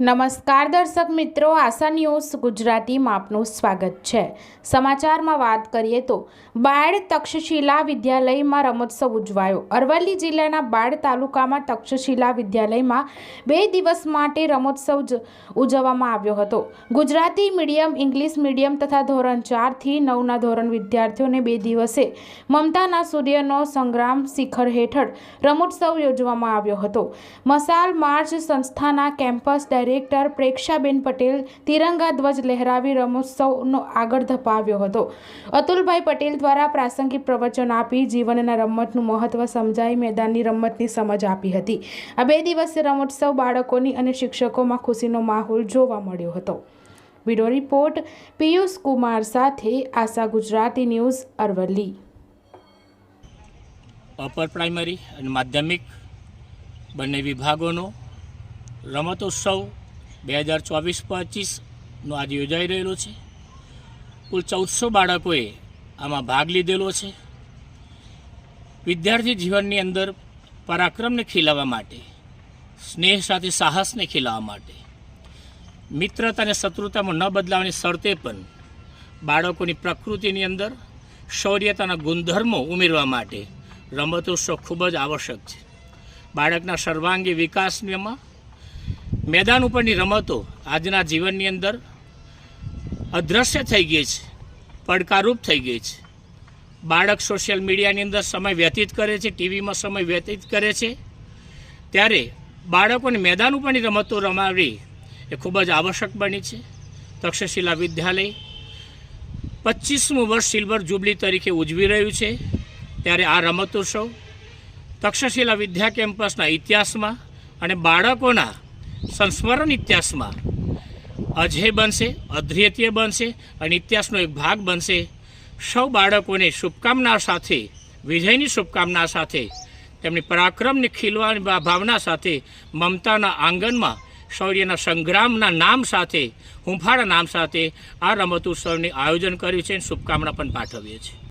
નમસ્કાર દર્શક મિત્રો, આશા ન્યૂઝ ગુજરાતીમાં આપનું સ્વાગત છે. સમાચારમાં વાત કરીએ તો બાળ તક્ષશિલા વિદ્યાલયમાં રમોત્સવ ઉજવાયો. અરવલ્લી જિલ્લાના બાળ તાલુકામાં તક્ષશિલા વિદ્યાલયમાં બે દિવસ માટે રમોત્સવ ઉજવવામાં આવ્યો હતો. ગુજરાતી મીડિયમ, ઇંગ્લિશ મીડિયમ તથા ધોરણ ચારથી નવના ધોરણ વિદ્યાર્થીઓને બે દિવસે મમતાના સૂર્યનો સંગ્રામ શિખર હેઠળ રમોત્સવ યોજવામાં આવ્યો હતો. મસાલ માર્ચ સંસ્થાના કેમ્પસ ડાયરેક્ટર પ્રેક્ષાબેન પટેલ તિરંગા ધ્વજ લહેરાવી રમોત્સવનો આગળ ધપાવ્યો હતો. અતુલભાઈ પટેલ દ્વારા પ્રાસંગિક પ્રવચન આપી જીવનના રમતનું મહત્વ સમજાઈ મેદાનની રમતની સમજ આપી હતી. આ બે દિવસે રમોત્સવ બાળકોની અને શિક્ષકોમાં ખુશીનો માહોલ જોવા મળ્યો હતો. વિડો રિપોર્ટ, પિયુષ કુમાર સાથે આશા Gujarati news, Aravalli. Upper primary અને માધ્યમિક બંને વિભાગોનો રમતોત્સવ બે હજાર ચોવીસ પચીસનો આજે યોજાઈ રહેલો છે. કુલ ચૌદસો બાળકોએ આમાં ભાગ લીધેલો છે. વિદ્યાર્થી જીવનની અંદર પરાક્રમને ખીલાવવા માટે, સ્નેહ સાથે સાહસને ખીલાવવા માટે, મિત્રતા અને શત્રુતામાં ન બદલાવાની શરતે પણ બાળકોની પ્રકૃતિની અંદર શૌર્યતાના ગુણધર્મો ઉમેરવા માટે રમતોત્સવ ખૂબ જ આવશ્યક છે. બાળકના સર્વાંગી વિકાસમાં મેદાન ઉપરની રમતો આજના જીવનની અંદર અદૃશ્ય થઈ ગઈ છે, પડકારરૂપ થઈ ગઈ છે. બાળક સોશિયલ મીડિયાની અંદર સમય વ્યતીત કરે છે ટીવીમાં સમય વ્યતીત કરે છે. ત્યારે બાળકોને મેદાન ઉપરની રમતો રમાવી એ ખૂબ જ આવશ્યક બની છે. તક્ષશિલા વિદ્યાલય પચીસમું વર્ષ સિલ્વર જુબલી તરીકે ઉજવી રહ્યું છે. ત્યારે આ રમતોત્સવ તક્ષશિલા વિદ્યા કેમ્પસના ઇતિહાસમાં અને બાળકોના સંસ્મરણ ઇતિહાસમાં. અજય બનશે અદ્વિતીય બનશે અને ઇતિહાસનો એક ભાગ બનશે. સૌ બાળકોને શુભકામના સાથે, વિજયની શુભકામના સાથે, તેમની પરાક્રમને ખીલવાની ભાવના સાથે, મમતાના આંગણમાં શૌર્યના સંગ્રામના નામ સાથે, હુંફાળા નામ સાથે આ રમત ઉત્સવની આયોજન કર્યું છે અને શુભકામના પણ પાઠવીએ છીએ.